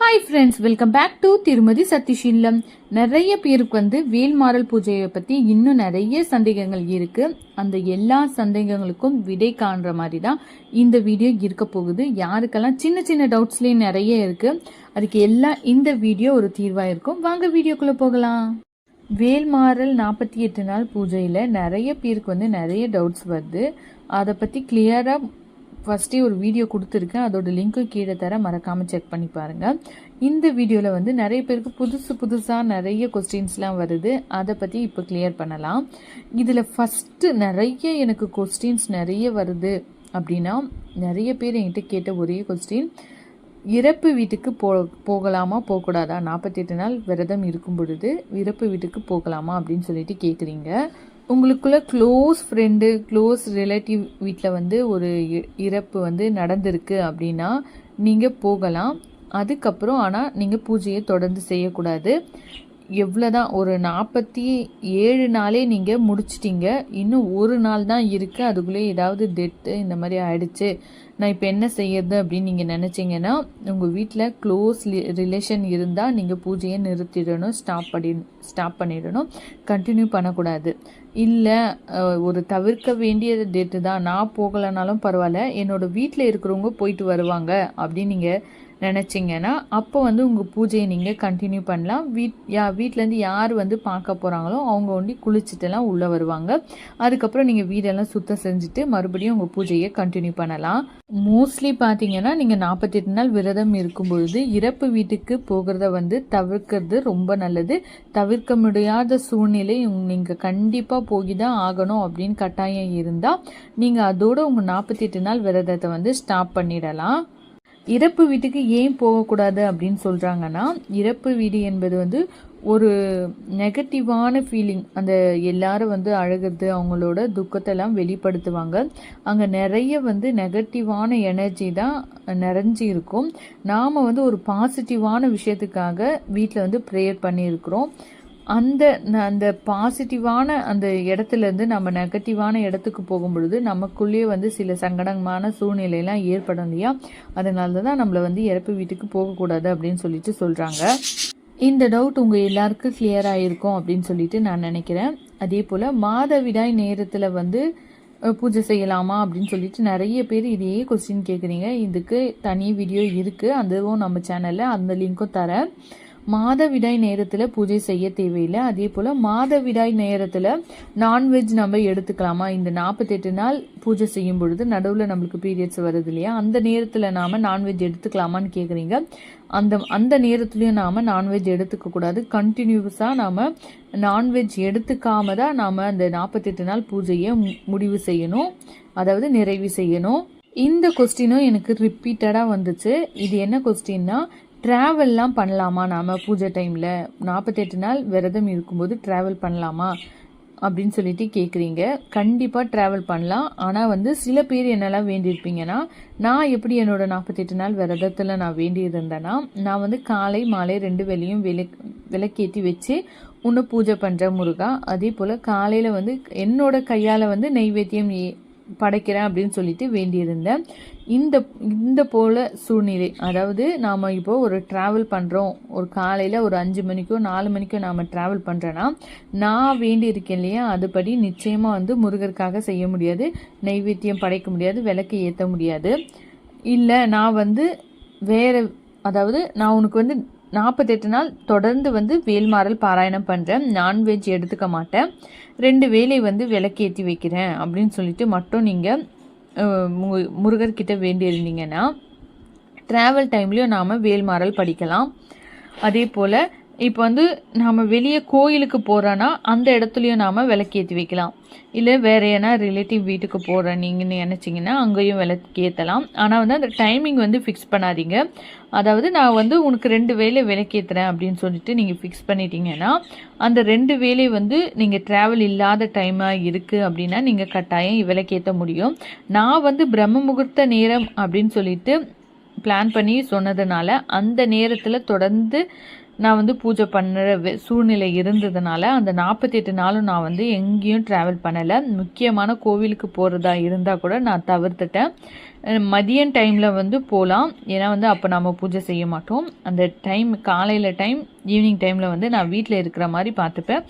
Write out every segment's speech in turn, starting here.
Hi friends welcome back to திருமதி சத்திஷீலம் நிறைய பேருக்கு வந்து வேல்மாறல் பூஜையை பற்றி இன்னும் நிறைய சந்தேகங்கள் இருக்குது அந்த எல்லா சந்தேகங்களுக்கும் விடை காண்ற மாதிரி தான் இந்த வீடியோ இருக்க போகுது. யாருக்கெல்லாம் சின்ன சின்ன டவுட்ஸ்லேயும் நிறைய இருக்குது அதுக்கு எல்லாம் இந்த வீடியோ ஒரு தீர்வாக இருக்கும். வாங்க வீடியோக்குள்ளே போகலாம். வேல்மாறல் நாற்பத்தி எட்டு நாள் பூஜையில் நிறைய பேருக்கு வந்து நிறைய டவுட்ஸ் வருது. அதை பற்றி கிளியராக ஃபஸ்ட்டே ஒரு வீடியோ கொடுத்துருக்கேன். அதோட லிங்க்கும் கீழே தர மறக்காமல் செக் பண்ணி பாருங்கள் இந்த வீடியோவில் வந்து நிறைய பேருக்கு புதுசு புதுசாக நிறைய கொஸ்டின்ஸ்லாம் வருது. அதை பற்றி இப்போ கிளியர் பண்ணலாம். இதில் ஃபஸ்ட்டு நிறைய எனக்கு கொஸ்டின்ஸ் நிறைய வருது. அப்படின்னா நிறைய பேர் என்கிட்ட கேட்ட ஒரே கொஸ்டின் இறப்பு வீட்டுக்கு போ போகலாமா போகக்கூடாதா? நாற்பத்தெட்டு நாள் விரதம் இருக்கும் பொழுது இறப்பு வீட்டுக்கு போகலாமா அப்படின்னு சொல்லிட்டு கேட்குறீங்க உங்களுக்குள்ள க்ளோஸ் ஃப்ரெண்டு க்ளோஸ் ரிலேட்டிவ் வீட்டில் வந்து ஒரு இ- இறப்பு வந்து நடந்திருக்கு அப்படின்னா நீங்கள் போகலாம். அதுக்கப்புறம் ஆனால் நீங்கள் பூஜையை தொடர்ந்து செய்யக்கூடாது. எவ்வளோதான் ஒரு நாற்பத்தி ஏழு நாளே நீங்கள் முடிச்சிட்டிங்க. இன்னும் ஒரு நாள் தான் இருக்குது அதுக்குள்ளே ஏதாவது டெத்து இந்த மாதிரி ஆயிடுச்சு. நான் இப்போ என்ன செய்யறது அப்படின்னு நீங்கள் நினச்சிங்கன்னா உங்கள் வீட்டில் க்ளோஸ் ரிலேஷன் இருந்தால் நீங்கள் பூஜையை நிறுத்திடணும் ஸ்டாப் பண்ணி ஸ்டாப் பண்ணிடணும். கண்டினியூ பண்ணக்கூடாது. இல்லை ஒரு தவிர்க்க வேண்டிய டேட்டு தான். நான் போகலைனாலும் பரவாயில்ல. என்னோட வீட்டில் இருக்கிறவங்க போயிட்டு வருவாங்க அப்படின்னு நீங்கள் நினச்சிங்கன்னா அப்போ வந்து உங்கள் பூஜையை நீங்கள் கண்டினியூ பண்ணலாம். வீட் யா வீட்டிலேருந்து யார் வந்து பார்க்க போகிறாங்களோ அவங்க ஒண்டி குளிச்சுட்டுலாம் உள்ளே வருவாங்க. அதுக்கப்புறம் நீங்கள் வீடெல்லாம் சுத்தம் செஞ்சுட்டு மறுபடியும் உங்கள் பூஜையை கண்டினியூ பண்ணலாம். மோஸ்ட்லி பார்த்தீங்கன்னா நீங்கள் நாற்பத்தெட்டு நாள் விரதம் இருக்கும் பொழுது இறப்பு வீட்டுக்கு போகிறத வந்து தவிர்க்கிறது ரொம்ப நல்லது. தவிர்க்க முடியாத சூழ்நிலை நீங்கள் கண்டிப்பாக போய் தான் ஆகணும் அப்படின்னு கட்டாயம் இருந்தால் நீங்கள் அதோட உங்கள் நாற்பத்தெட்டு நாள் விரதத்தை வந்து ஸ்டாப் பண்ணிடலாம். இறப்பு வீட்டுக்கு ஏன் போகக்கூடாது அப்படின்னு சொல்கிறாங்கன்னா இறப்பு வீடு என்பது வந்து ஒரு நெகட்டிவான ஃபீலிங் அந்த எல்லாரும் வந்து அழுகிறது அவங்களோட துக்கத்தெல்லாம் வெளிப்படுத்துவாங்க. அங்கே நிறைய வந்து நெகட்டிவான எனர்ஜி தான் நிறைஞ்சி இருக்கும். நாம் வந்து ஒரு பாசிட்டிவான விஷயத்துக்காக வீட்டில் வந்து ப்ரேயர் பண்ணியிருக்கிறோம். அந்த அந்த பாசிட்டிவான அந்த இடத்துலேருந்து நம்ம நெகட்டிவான இடத்துக்கு போகும்பொழுது நமக்குள்ளேயே வந்து சில சங்கடமான சூழ்நிலையெல்லாம் ஏற்படும் இல்லையா? அதனால தான் நம்மளை வந்து இறப்பு வீட்டுக்கு போகக்கூடாது அப்படின்னு சொல்லிட்டு சொல்கிறாங்க இந்த டவுட் உங்கள் எல்லாருக்கும் கிளியர் ஆகிருக்கும் அப்படின்னு சொல்லிட்டு நான் நினைக்கிறேன். அதே போல் மாதவிடாய் நேரத்தில் வந்து பூஜை செய்யலாமா அப்படின்னு சொல்லிட்டு நிறைய பேர் இதையே கொஸ்டின் கேட்குறீங்க இதுக்கு தனி வீடியோ இருக்குது அதுவும் நம்ம சேனலில் அந்த லிங்க்கும் தரேன். மாதவிடாய் நேரத்தில் பூஜை செய்ய தேவையில்லை. அதே போல் மாதவிடாய் நேரத்தில் நான்வெஜ் நம்ம எடுத்துக்கலாமா? இந்த நாற்பத்தெட்டு நாள் பூஜை செய்யும் பொழுது நடுவில் நம்மளுக்கு பீரியட்ஸ் வருது இல்லையா? அந்த நேரத்தில் நாம் நான்வெஜ் எடுத்துக்கலாமான்னு கேட்குறீங்க அந்த அந்த நேரத்துலையும் நாம் நான்வெஜ் எடுத்துக்கக்கூடாது கண்டினியூஸாக நாம் நான்வெஜ் எடுத்துக்காம தான் நாம் அந்த நாற்பத்தெட்டு நாள் பூஜையை மு- முடிவு செய்யணும். அதாவது நிறைவு செய்யணும். இந்த கொஸ்டினும் எனக்கு ரிப்பீட்டடாக வந்துச்சு. இது என்ன கொஸ்டின்னா ட்ராவல்லாம் பண்ணலாமா நாம்? பூஜை டைமில் நாற்பத்தெட்டு நாள் விரதம் இருக்கும்போது ட்ராவல் பண்ணலாமா? அப்படின்னு சொல்லிட்டு கேட்குறீங்க கண்டிப்பாக ட்ராவல் பண்ணலாம். ஆனால் வந்து சில பேர் என்னெல்லாம் வேண்டியிருப்பீங்கன்னா நான் எப்படி என்னோடய நாற்பத்தெட்டு நாள் விரதத்தில் நான் வேண்டியிருந்தேன்னா நான் வந்து காலை மாலை ரெண்டு வேலையும் விளக் விளக்கேற்றி வச்சு உன்னை பூஜை பண்ணுற முருகா. அதே போல் காலையில் வந்து என்னோட கையால் வந்து நெய்வேத்தியம் ஏ- படைக்கிறேன் அப்படின்னு சொல்லிட்டு வேண்டியிருந்தேன் இந்த இந்த போல சூழ்நிலை. அதாவது நாம் இப்போ ஒரு ட்ராவல் பண்ணுறோம் ஒரு காலையில் ஒரு அஞ்சு மணிக்கோ நாலு மணிக்கோ நாம் ட்ராவல் பண்ணுறேன்னா நான் வேண்டி இருக்கேன் இல்லையா? அதுபடி நிச்சயமாக வந்து முருகருக்காக செய்ய முடியாது. நைவேத்தியம் படைக்க முடியாது. விளக்கு ஏற்ற முடியாது. இல்லை நான் வந்து வேறு அதாவது நான் உனக்கு வந்து நாற்பத்தெட்டு நாள் தொடர்ந்து வந்து வேல்மாறல் பாராயணம் பண்ணுறேன் நான்வெஜ் எடுத்துக்க மாட்டேன். ரெண்டு வேலை வந்து விளக்கேற்றி வைக்கிறேன் அப்படின்னு சொல்லிட்டு மட்டும் நீங்கள் முருகர்கிட்ட வேண்டி இருந்தீங்கன்னா ட்ராவல் டைம்லேயும் நாம் வேல்மாறல் படிக்கலாம். அதே போல் இப்போ வந்து நாம் வெளியே கோயிலுக்கு போகிறோன்னா அந்த இடத்துலையும் நாம் விளக்கேற்றி வைக்கலாம். இல்லை வேறு ஏன்னா ரிலேட்டிவ் வீட்டுக்கு போகிறேன் நீங்கன்னு நினச்சிங்கன்னா அங்கேயும் விளக்கேற்றலாம் ஆனால் வந்து அந்த டைமிங் வந்து ஃபிக்ஸ் பண்ணாதீங்க. அதாவது நான் வந்து உனக்கு ரெண்டு வேளை விளக்கேற்றுறேன் அப்படின்னு சொல்லிட்டு நீங்கள் ஃபிக்ஸ் பண்ணிட்டீங்கன்னா அந்த ரெண்டு வேலை வந்து நீங்கள் ட்ராவல் இல்லாத டைமாக இருக்குது அப்படின்னா நீங்கள் கட்டாயம் விளக்கேற்ற முடியும். நான் வந்து பிரம்ம முகூர்த்த நேரம் அப்படின்னு சொல்லிட்டு பிளான் பண்ணி சொன்னதுனால அந்த நேரத்தில் தொடர்ந்து நான் வந்து பூஜை பண்ணுற சூழ்நிலை இருந்ததுனால அந்த நாற்பத்தெட்டு நாளும் நான் வந்து எங்கேயும் ட்ராவல் பண்ணலை. முக்கியமான கோவிலுக்கு போகிறதா இருந்தால் கூட நான் தவிர்த்துட்டேன். மதியம் டைமில் வந்து போகலாம் ஏன்னா வந்து அப்போ நம்ம பூஜை செய்ய மாட்டோம். அந்த டைம் காலையில் டைம் ஈவினிங் டைமில் வந்து நான் வீட்டில் இருக்கிற மாதிரி பார்த்துப்பேன்.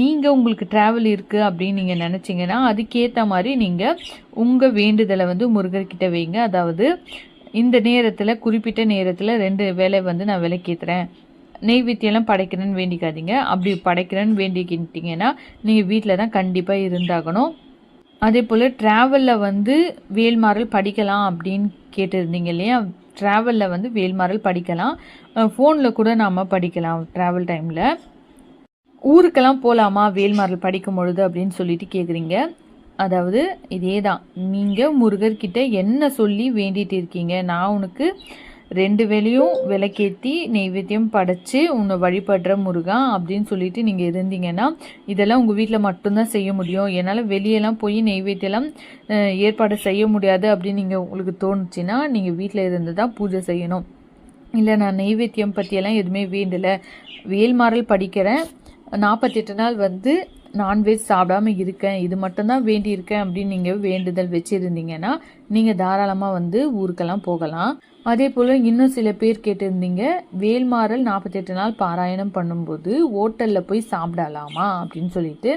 நீங்கள் உங்களுக்கு ட்ராவல் இருக்குது அப்படின்னு நீங்கள் நினச்சிங்கன்னா அதுக்கேற்ற மாதிரி நீங்கள் உங்கள் வேண்டுதலை வந்து முருகர்கிட்ட வைங்க. அதாவது இந்த நேரத்தில் குறிப்பிட்ட நேரத்தில் ரெண்டு வேலை வந்து நான் விளக்கேற்றுறேன் நெய்வேத்தியெல்லாம் படைக்கிறேன்னு வேண்டிக்காதீங்க. அப்படி படைக்கிறேன்னு வேண்டிக்கிட்டீங்கன்னா நீங்கள் வீட்டில் தான் கண்டிப்பாக இருந்தாகணும். அதே போல் ட்ராவலில் வந்து வேல்மாறல் படிக்கலாம் அப்படின்னு கேட்டிருந்தீங்க இல்லையா? ட்ராவலில் வந்து வேல்மாறல் படிக்கலாம். ஃபோனில் கூட நாம் படிக்கலாம் ட்ராவல் டைமில் ஊருக்கெல்லாம் போகலாமா வேல்மாறல் படிக்கும் பொழுது அப்படின்னு சொல்லிட்டு கேட்குறீங்க அதாவது இதே தான் நீங்கள் முருகர்கிட்ட என்ன சொல்லி வேண்டிகிட்டு இருக்கீங்க? நான் உனக்கு ரெண்டு வேளையும் விளக்கேற்றி நெய்வேத்தியம் படைச்சு உன்னை வழிபடுற முருகா அப்படின்னு சொல்லிட்டு நீங்கள் இருந்தீங்கன்னா இதெல்லாம் உங்கள் வீட்டில் மட்டும்தான் செய்ய முடியும். என்னால் வெளியெல்லாம் போய் நெய்வேத்தியெல்லாம் ஏற்பாடு செய்ய முடியாது அப்படின்னு நீங்கள் உங்களுக்கு தோணுச்சுன்னா நீங்கள் வீட்டில் இருந்து தான் பூஜை செய்யணும். இல்லை நான் நெய்வேத்தியம் பற்றியெல்லாம் எதுவுமே வேண்டலை. வேல்மாறல் படிக்கிறேன். நாற்பத்தெட்டு நாள் வந்து நான்வெஜ் சாப்பிடாம இருக்கேன். இது மட்டும்தான் வேண்டியிருக்கேன் அப்படின்னு நீங்கள் வேண்டுதல் வச்சுருந்தீங்கன்னா நீங்கள் தாராளமாக வந்து ஊருக்கெல்லாம் போகலாம். அதே போல் இன்னும் சில பேர் கேட்டிருந்தீங்க வேல்மாறல் நாற்பத்தெட்டு நாள் பாராயணம் பண்ணும்போது ஹோட்டலில் போய் சாப்பிடலாமா அப்படின்னு சொல்லிட்டு.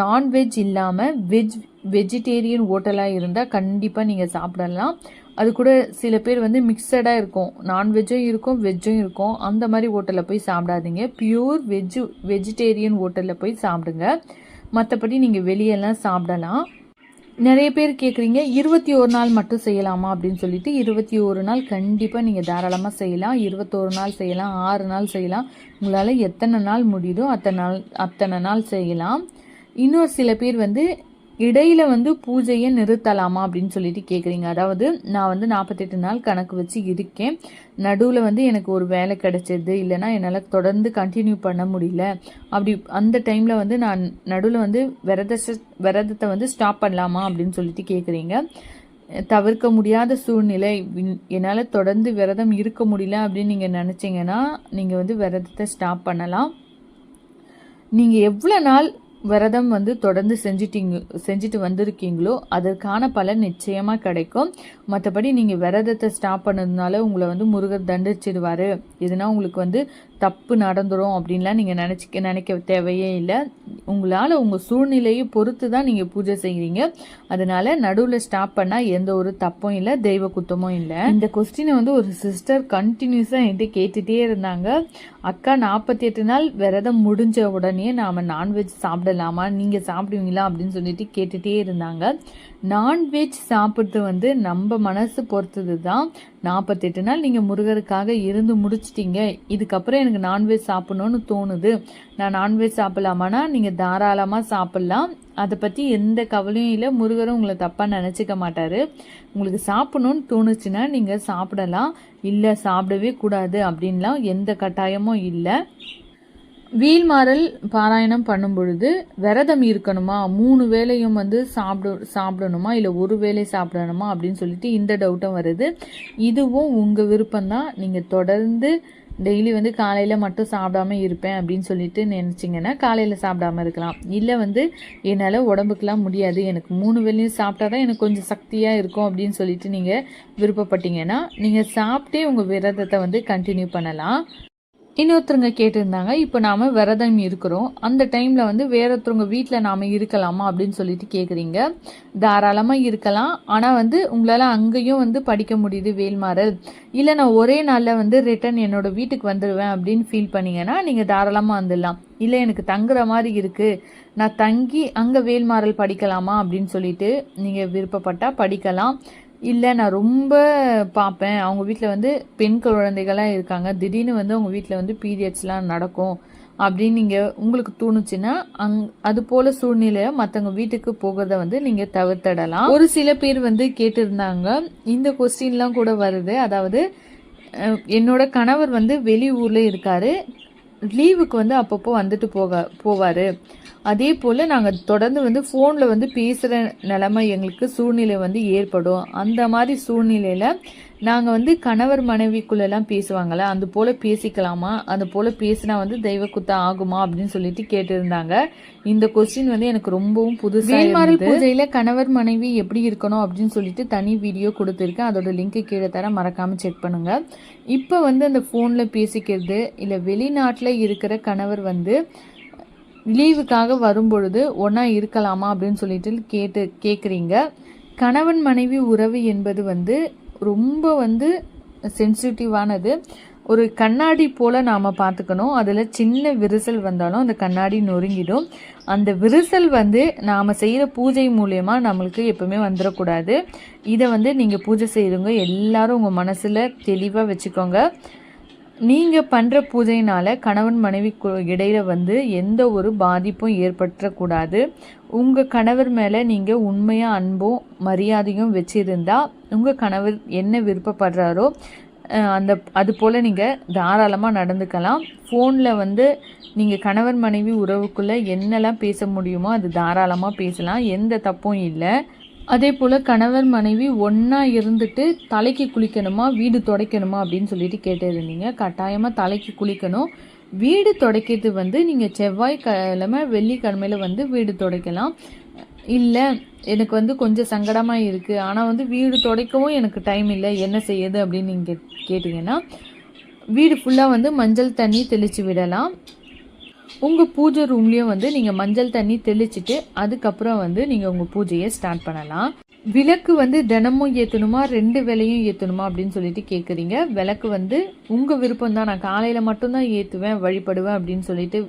நான்வெஜ் இல்லாமல் வெஜ் வெஜிடேரியன் ஹோட்டலாக இருந்தால் கண்டிப்பாக நீங்கள் சாப்பிடலாம். அது கூட சில பேர் வந்து மிக்சடாக இருக்கும். நான்வெஜ்ஜும் இருக்கும் வெஜ்ஜும் இருக்கும். அந்த மாதிரி ஹோட்டலில் போய் சாப்பிடாதீங்க. பியூர் வெஜ்ஜு வெஜிடேரியன் ஹோட்டலில் போய் சாப்பிடுங்க. மற்றபடி நீங்கள் வெளியெல்லாம் சாப்பிடலாம். நிறைய பேர் கேட்குறீங்க இருபத்தி ஒரு நாள் மட்டும் செய்யலாமா அப்படின்னு சொல்லிட்டு இருபத்தி ஒரு நாள் கண்டிப்பாக நீங்கள் தாராளமாக செய்யலாம். இருபத்தோரு நாள் செய்யலாம் ஆறு நாள் செய்யலாம். உங்களால் எத்தனை நாள் முடியுதோ அத்தனை நாள் அத்தனை நாள் செய்யலாம். இன்னொரு சில பேர் வந்து இடையில வந்து பூஜையை நிறுத்தலாமா அப்படின்னு சொல்லிட்டு கேட்குறீங்க அதாவது நான் வந்து நாற்பத்தெட்டு நாள் கணக்கு வச்சு இருக்கேன். நடுவில் வந்து எனக்கு ஒரு வேலை கிடைச்சது. இல்லைன்னா என்னால் தொடர்ந்து கண்டினியூ பண்ண முடியல. அப்படி அந்த டைமில் வந்து நான் நடுவில் வந்து விரத விரதத்தை வந்து ஸ்டாப் பண்ணலாமா அப்படின்னு சொல்லிட்டு கேட்குறீங்க தவிர்க்க முடியாத சூழ்நிலை. என்னால் தொடர்ந்து விரதம் இருக்க முடியல அப்படின்னு நீங்கள் நினச்சிங்கன்னா நீங்கள் வந்து விரதத்தை ஸ்டாப் பண்ணலாம். நீங்கள் எவ்வளோ நாள் விரதம் வந்து தொடர்ந்து செஞ்சிட்டீங்க செஞ்சுட்டு வந்திருக்கீங்களோ அதற்கான பலன் நிச்சயமாக கிடைக்கும். மற்றபடி நீங்கள் விரதத்தை ஸ்டாப் பண்ணதுனால உங்களை வந்து முருகர் தண்டிச்சிடுவார். இதுனா உங்களுக்கு வந்து தப்பு நடந்துடும் அப்படின்லாம் நீங்கள் நினச்சிக்க நினைக்க தேவையே இல்லை. உங்களால் உங்கள் சூழ்நிலையை பொறுத்து தான் நீங்கள் பூஜை செய்கிறீங்க அதனால நடுவில் ஸ்டாப் பண்ணால் எந்த ஒரு தப்பும் இல்லை தெய்வ குத்தமும் இல்லை. இந்த கொஸ்டினை வந்து ஒரு சிஸ்டர் கண்டினியூஸாக என்கிட்ட கேட்டுகிட்டே இருந்தாங்க. அக்கா நாற்பத்தி எட்டு நாள் விரதம் முடிஞ்ச உடனே நாம் நான்வெஜ் சாப்பிடலாமா? நீங்கள் சாப்பிடுவீங்களா? அப்படின்னு சொல்லிட்டு கேட்டுகிட்டே இருந்தாங்க. நான்வெஜ் சாப்பிட்றது வந்து நம்ம மனசு பொறுத்தது தான் நாற்பத்தெட்டு நாள் நீங்கள் முருகருக்காக இருந்து முடிச்சிட்டீங்க. இதுக்கப்புறம் எனக்கு நான்வெஜ் சாப்பிடணும்னு தோணுது. நான் நான்வெஜ் சாப்பிட்லாமான்னா நீங்கள் தாராளமாக சாப்பிட்லாம். அதை பற்றி எந்த கவலையும் இல்லை. முருகரும் உங்களை தப்பாக நினச்சிக்க மாட்டார். உங்களுக்கு சாப்பிட்ணுன்னு தோணுச்சுன்னா நீங்கள் சாப்பிடலாம். இல்லை சாப்பிடவே கூடாது அப்படின்லாம் எந்த கட்டாயமும் இல்லை. வீல்மாறல் பாராயணம் பண்ணும் பொழுது விரதம் இருக்கணுமா? மூணு வேளையும் வந்து சாப்பிடு சாப்பிடணுமா? இல்லை ஒரு வேளை சாப்பிடணுமா? அப்படின்னு சொல்லிட்டு இந்த டவுட்டும் வருது. இதுவும் உங்கள் விருப்பம்தான். நீங்கள் தொடர்ந்து டெய்லி வந்து காலையில் மட்டும் சாப்பிடாம இருப்பேன் அப்படின்னு சொல்லிட்டு நினச்சிங்கன்னா காலையில் சாப்பிடாம இருக்கலாம். இல்லை வந்து என்னால் உடம்புக்கெலாம் முடியாது. எனக்கு மூணு வேளையும் சாப்பிட்டா தான் எனக்கு கொஞ்சம் சக்தியாக இருக்கும் அப்படின்னு சொல்லிட்டு நீங்கள் விருப்பப்பட்டீங்கன்னா நீங்கள் சாப்பிட்டே உங்கள் விரதத்தை வந்து கண்டினியூ பண்ணலாம். இன்னொருத்தருங்க கேட்டிருந்தாங்க இப்போ நாம் விரதம் இருக்கிறோம். அந்த டைமில் வந்து வேற ஒருத்தவங்க வீட்டில் நாம் இருக்கலாமா அப்படின்னு சொல்லிட்டு கேட்குறீங்க தாராளமாக இருக்கலாம். ஆனால் வந்து உங்களால் அங்கேயும் வந்து படிக்க முடியுது வேல்மாறல் இல்லை நான் ஒரே நாளில் வந்து ரிட்டன் என்னோட வீட்டுக்கு வந்துடுவேன் அப்படின்னு ஃபீல் பண்ணிங்கன்னா நீங்கள் தாராளமாக வந்துடலாம். இல்லை எனக்கு தங்குற மாதிரி இருக்குது நான் தங்கி அங்கே வேல்மாறல் படிக்கலாமா அப்படின்னு சொல்லிட்டு நீங்கள் விருப்பப்பட்டால் படிக்கலாம். இல்லை நான் ரொம்ப பார்ப்பேன். அவங்க வீட்டில் வந்து பெண் குழந்தைகளாக இருக்காங்க. திடீர்னு வந்து அவங்க வீட்டில் வந்து பீரியட்ஸ்லாம் நடக்கும் அப்படின்னு நீங்கள் உங்களுக்கு தோணுச்சுன்னா அங் அது போல சூழ்நிலையை மற்றவங்க வீட்டுக்கு போகிறத வந்து நீங்கள் தவிர்த்திடலாம். ஒரு சில பேர் வந்து கேட்டிருந்தாங்க. இந்த கொஸ்டின்லாம் கூட வருது. அதாவது என்னோட கணவர் வந்து வெளி ஊரில் இருக்காரு லீவுக்கு வந்து அப்பப்போ வந்துட்டு போக போவார். அதே போல் நாங்கள் தொடர்ந்து வந்து ஃபோனில் வந்து பேசுகிற நிலைமை எங்களுக்கு சூழ்நிலை வந்து ஏற்படும். அந்த மாதிரி சூழ்நிலையில் நாங்கள் வந்து கணவர் மனைவிக்குள்ளெல்லாம் பேசுவாங்கள்ல அது போல் பேசிக்கலாமா? அது போல் பேசினா வந்து தெய்வ குத்தம் ஆகுமா அப்படின்னு சொல்லிட்டு கேட்டிருந்தாங்க. இந்த கொஸ்டின் வந்து எனக்கு ரொம்பவும் புதுசாக வேல்மாறல் பூஜையில் கணவர் மனைவி எப்படி இருக்கணும் அப்படின்னு சொல்லிட்டு தனி வீடியோ கொடுத்துருக்கேன். அதோட லிங்க் கீழே தர மறக்காமல் செக் பண்ணுங்கள் இப்போ வந்து அந்த ஃபோனில் பேசிக்கிறது இல்லை வெளிநாட்டில் இருக்கிற கணவர் வந்து லீவுக்காக வரும்பொழுது ஒன்றா இருக்கலாமா? அப்படின்னு சொல்லிட்டு கேட்டு கேட்குறீங்க கணவன் மனைவி உறவு என்பது வந்து ரொம்ப வந்து சென்சிட்டிவானது ஒரு கண்ணாடி போல் நாம் பார்த்துக்கணும். அதில் சின்ன விரிசல் வந்தாலும் அந்த கண்ணாடி நொறுங்கிடும். அந்த விரிசல் வந்து நாம் செய்கிற பூஜை மூலயமா நம்மளுக்கு எப்பவுமே வந்துடக்கூடாது இதை வந்து நீங்கள் பூஜை செய்கிறவங்க எல்லாரும் உங்கள் மனசில் தெளிவாக வச்சுக்கோங்க. நீங்கள் பண்ணுற பூஜையினால் கணவன் மனைவி இடையில் வந்து எந்த ஒரு பாதிப்பும் ஏற்பட்டக்கூடாது உங்கள் கணவர் மேலே நீங்கள் உண்மையாக அன்பும் மரியாதையும் வச்சுருந்தா உங்கள் கணவர் என்ன விருப்பப்படுறாரோ அந்த அது போல் நீங்கள் தாராளமாக நடந்துக்கலாம். ஃபோனில் வந்து நீங்கள் கணவன் மனைவி உறவுக்குள்ளே என்னெல்லாம் பேச முடியுமோ அது தாராளமாக பேசலாம். எந்த தப்பும் இல்லை. அதே போல் கணவர் மனைவி ஒன்றா இருந்துட்டு தலைக்கு குளிக்கணுமா வீடு துடைக்கணுமா அப்படின்னு சொல்லிட்டு கேட்டிருந்தீங்க கட்டாயமாக தலைக்கு குளிக்கணும். வீடு துடைக்கிறது வந்து நீங்கள் செவ்வாய்க்கிழமை வெள்ளிக்கிழமையில் வந்து வீடு துடைக்கலாம். இல்லை எனக்கு வந்து கொஞ்சம் சங்கடமாக இருக்குது ஆனால் வந்து வீடு துடைக்கவும் எனக்கு டைம் இல்லை. என்ன செய்யுது அப்படின்னு நீங்கள் கேட்டிங்கன்னா வீடு ஃபுல்லாக வந்து மஞ்சள் தண்ணி தெளித்து விடலாம். உங்கள் பூஜை ரூம்லேயும் வந்து நீங்கள் மஞ்சள் தண்ணி தெளிச்சுட்டு அதுக்கப்புறம் வந்து நீங்கள் உங்கள் பூஜையை ஸ்டார்ட் பண்ணலாம். விளக்கு வந்து தினமும் ஏற்றணுமா ரெண்டு விலையும் ஏற்றணுமா அப்படின்னு சொல்லிட்டு கேட்குறீங்க விளக்கு வந்து உங்கள் விருப்பம் தான். நான் காலையில் மட்டும்தான் ஏற்றுவேன் வழிபடுவேன் அப்படின்னு சொல்லிட்டு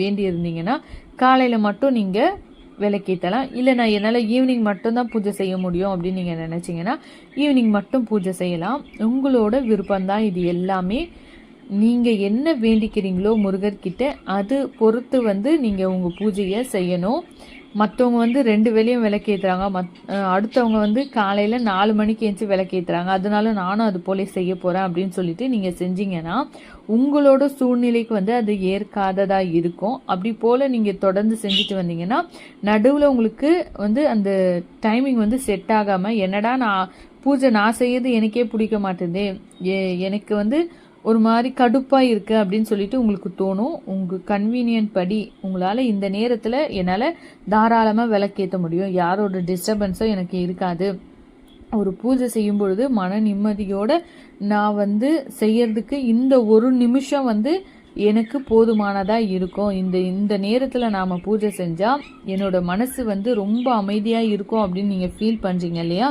வேண்டி இருந்தீங்கன்னா காலையில் மட்டும் நீங்கள் விளக்கேற்றலாம் இல்லை நான் என்னால் ஈவினிங் மட்டும்தான் பூஜை செய்ய முடியும் அப்படின்னு நீங்கள் நினச்சிங்கன்னா ஈவினிங் மட்டும் பூஜை செய்யலாம். உங்களோட விருப்பம்தான் இது எல்லாமே. நீங்கள் என்ன வேண்டிக்கிறீங்களோ முருகர்கிட்ட அது பொறுத்து வந்து நீங்கள் உங்கள் பூஜையை செய்யணும். மற்றவங்க வந்து ரெண்டு வேலையும் விளக்கேற்றுறாங்க மத் அடுத்தவங்க வந்து காலையில் நாலு மணிக்கு எழுந்து விளக்கேற்றுறாங்க அதனால நானும் அது போல செய்ய போகிறேன் அப்படின்னு சொல்லிட்டு நீங்கள் செஞ்சீங்கன்னா உங்களோட சூழ்நிலைக்கு வந்து அது ஏற்காததாக இருக்கும். அப்படி போல் நீங்கள் தொடர்ந்து செஞ்சுட்டு வந்தீங்கன்னா நடுவில் உங்களுக்கு வந்து அந்த டைமிங் வந்து செட் ஆகாமல் என்னடா நான் பூஜை நான் செய்யறது எனக்கே பிடிக்க மாட்டேது எனக்கு வந்து ஒரு மாதிரி கடுப்பாக இருக்குது அப்படின்னு சொல்லிட்டு உங்களுக்கு தோணும். உங்கள் கன்வீனியன்ட் படி உங்களால் இந்த நேரத்தில் என்னால் தாராளமாக விளக்கேற்ற முடியும். யாரோட டிஸ்டர்பன்ஸும் எனக்கு இருக்காது. ஒரு பூஜை செய்யும் பொழுது மன நிம்மதியோடு நான் வந்து செய்யறதுக்கு இந்த ஒரு நிமிஷம் வந்து எனக்கு போதுமானதாக இருக்கும். இந்த இந்த நேரத்தில் நாம் பூஜை செஞ்சால் என்னோட மனசு வந்து ரொம்ப அமைதியாக இருக்கும் அப்படின்னு நீங்கள் ஃபீல் பண்ணுறீங்க இல்லையா?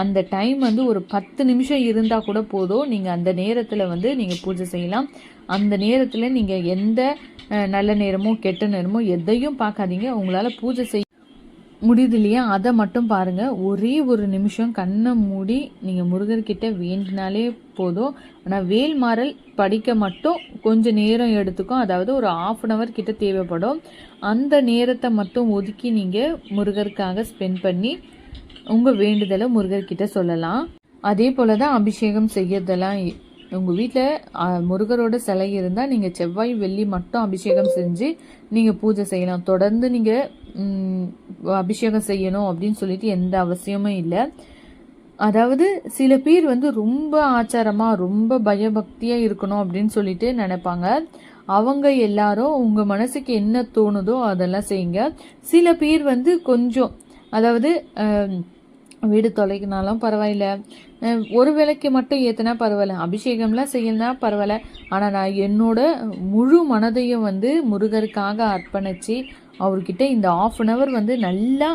அந்த டைம் வந்து ஒரு பத்து நிமிஷம் இருந்தால் கூட போதும். நீங்கள் அந்த நேரத்தில் வந்து நீங்கள் பூஜை செய்யலாம். அந்த நேரத்தில் நீங்கள் எந்த நல்ல நேரமோ கெட்ட நேரமோ எதையும் பார்க்காதீங்க. உங்களால் பூஜை செய்ய முடியுது இல்லையா? அதை மட்டும் பாருங்கள் ஒரே ஒரு நிமிஷம் கண்ணை மூடி நீங்கள் முருகர்கிட்ட வேண்டினாலே போதும். ஆனால் வேல் மாறல் படிக்க மட்டும் கொஞ்சம் நேரம் எடுத்துக்கும். அதாவது ஒரு ஆஃப் அன் ஹவர் கிட்ட தேவைப்படும். அந்த நேரத்தை மட்டும் ஒதுக்கி நீங்கள் முருகருக்காக ஸ்பெண்ட் பண்ணி உங்கள் வேண்டுதலை முருகர்கிட்ட சொல்லலாம். அதே போல் தான் அபிஷேகம் செய்யறதெல்லாம் உங்கள் வீட்டில் முருகரோட சிலை இருந்தால் நீங்கள் செவ்வாய் வெள்ளி மட்டும் அபிஷேகம் செஞ்சு நீங்கள் பூஜை செய்யலாம். தொடர்ந்து நீங்கள் அபிஷேகம் செய்யணும் அப்படின்னு சொல்லிட்டு எந்த அவசியமும் இல்லை. அதாவது சில பேர் வந்து ரொம்ப ஆச்சாரமாக ரொம்ப பயபக்தியாக இருக்கணும் அப்படின்னு சொல்லிட்டு நினைப்பாங்க. அவங்க எல்லாரும் உங்கள் மனசுக்கு என்ன தோணுதோ அதெல்லாம் செய்யுங்க. சில பேர் வந்து கொஞ்சம் அதாவது வீடு தொலைக்கினாலும் பரவாயில்ல. ஒரு வேலைக்கு மட்டும் ஏற்றினா பரவாயில்ல. அபிஷேகம்லாம் செய்யலனா பரவாயில்ல. ஆனால் நான் என்னோட முழு மனதையும் வந்து முருகருக்காக அர்ப்பணித்து அவர்கிட்ட இந்த ஆஃப் அன் ஹவர் வந்து நல்லா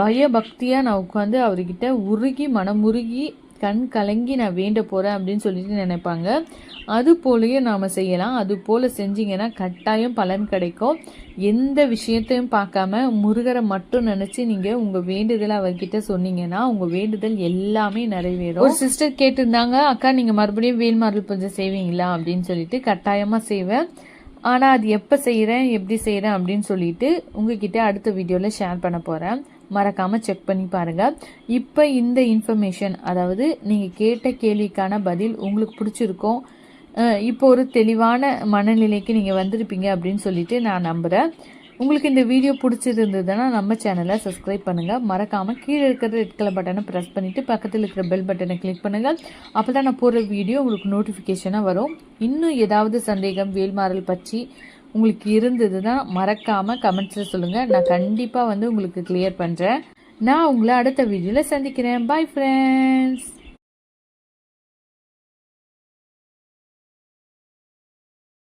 பயபக்தியாக நான் உட்காந்து அவர்கிட்ட உருகி மனமுருகி கண் கலங்கி நான் வேண்ட போகிறேன் அப்படின்னு சொல்லிட்டு நினைப்பாங்க. அது போலயே நாம் செய்யலாம். அது போல் செஞ்சீங்கன்னா கட்டாயம் பலன் கிடைக்கும். எந்த விஷயத்தையும் பார்க்காம முருகரை மட்டும் நினச்சி நீங்கள் உங்கள் வேண்டுதலை அவர்கிட்ட சொன்னீங்கன்னா உங்கள் வேண்டுதல் எல்லாமே நிறைவேறும். ஒரு சிஸ்டர் கேட்டிருந்தாங்க அக்கா நீங்கள் மறுபடியும் வேல்மாரல் பூஜை செய்வீங்களா? அப்படின்னு சொல்லிட்டு கட்டாயமாக செய்வேன். ஆனால் அது எப்போ செய்கிறேன் எப்படி செய்கிறேன் அப்படின்னு சொல்லிட்டு உங்ககிட்ட அடுத்த வீடியோவில் ஷேர் பண்ண போகிறேன் மறக்காமல் செக் பண்ணி பாருங்கள் இப்போ இந்த இன்ஃபர்மேஷன் அதாவது நீங்கள் கேட்ட கேள்விக்கான பதில் உங்களுக்கு பிடிச்சிருக்கோம் இப்போ ஒரு தெளிவான மனநிலைக்கு நீங்கள் வந்திருப்பீங்க அப்படின்னு சொல்லிட்டு நான் நம்புகிறேன் உங்களுக்கு இந்த வீடியோ பிடிச்சிருந்ததுன்னா நம்ம சேனலை சப்ஸ்கிரைப் பண்ணுங்கள் மறக்காமல் கீழே இருக்கிற ரெட் கலர் பட்டனை ப்ரெஸ் பண்ணிவிட்டு பக்கத்தில் இருக்கிற பெல் பட்டனை கிளிக் பண்ணுங்கள் அப்போ தான் நான் போடுற வீடியோ உங்களுக்கு நோட்டிஃபிகேஷனாக வரும். இன்னும் ஏதாவது சந்தேகம் வேல்மாறல் பற்றி உங்களுக்கு இருந்ததுன்னா மறக்காமல் கமெண்ட்ஸில் சொல்லுங்கள் நான் கண்டிப்பாக வந்து உங்களுக்கு கிளியர் பண்ணுறேன் நான் உங்களை அடுத்த வீடியோவில் சந்திக்கிறேன். Bye friends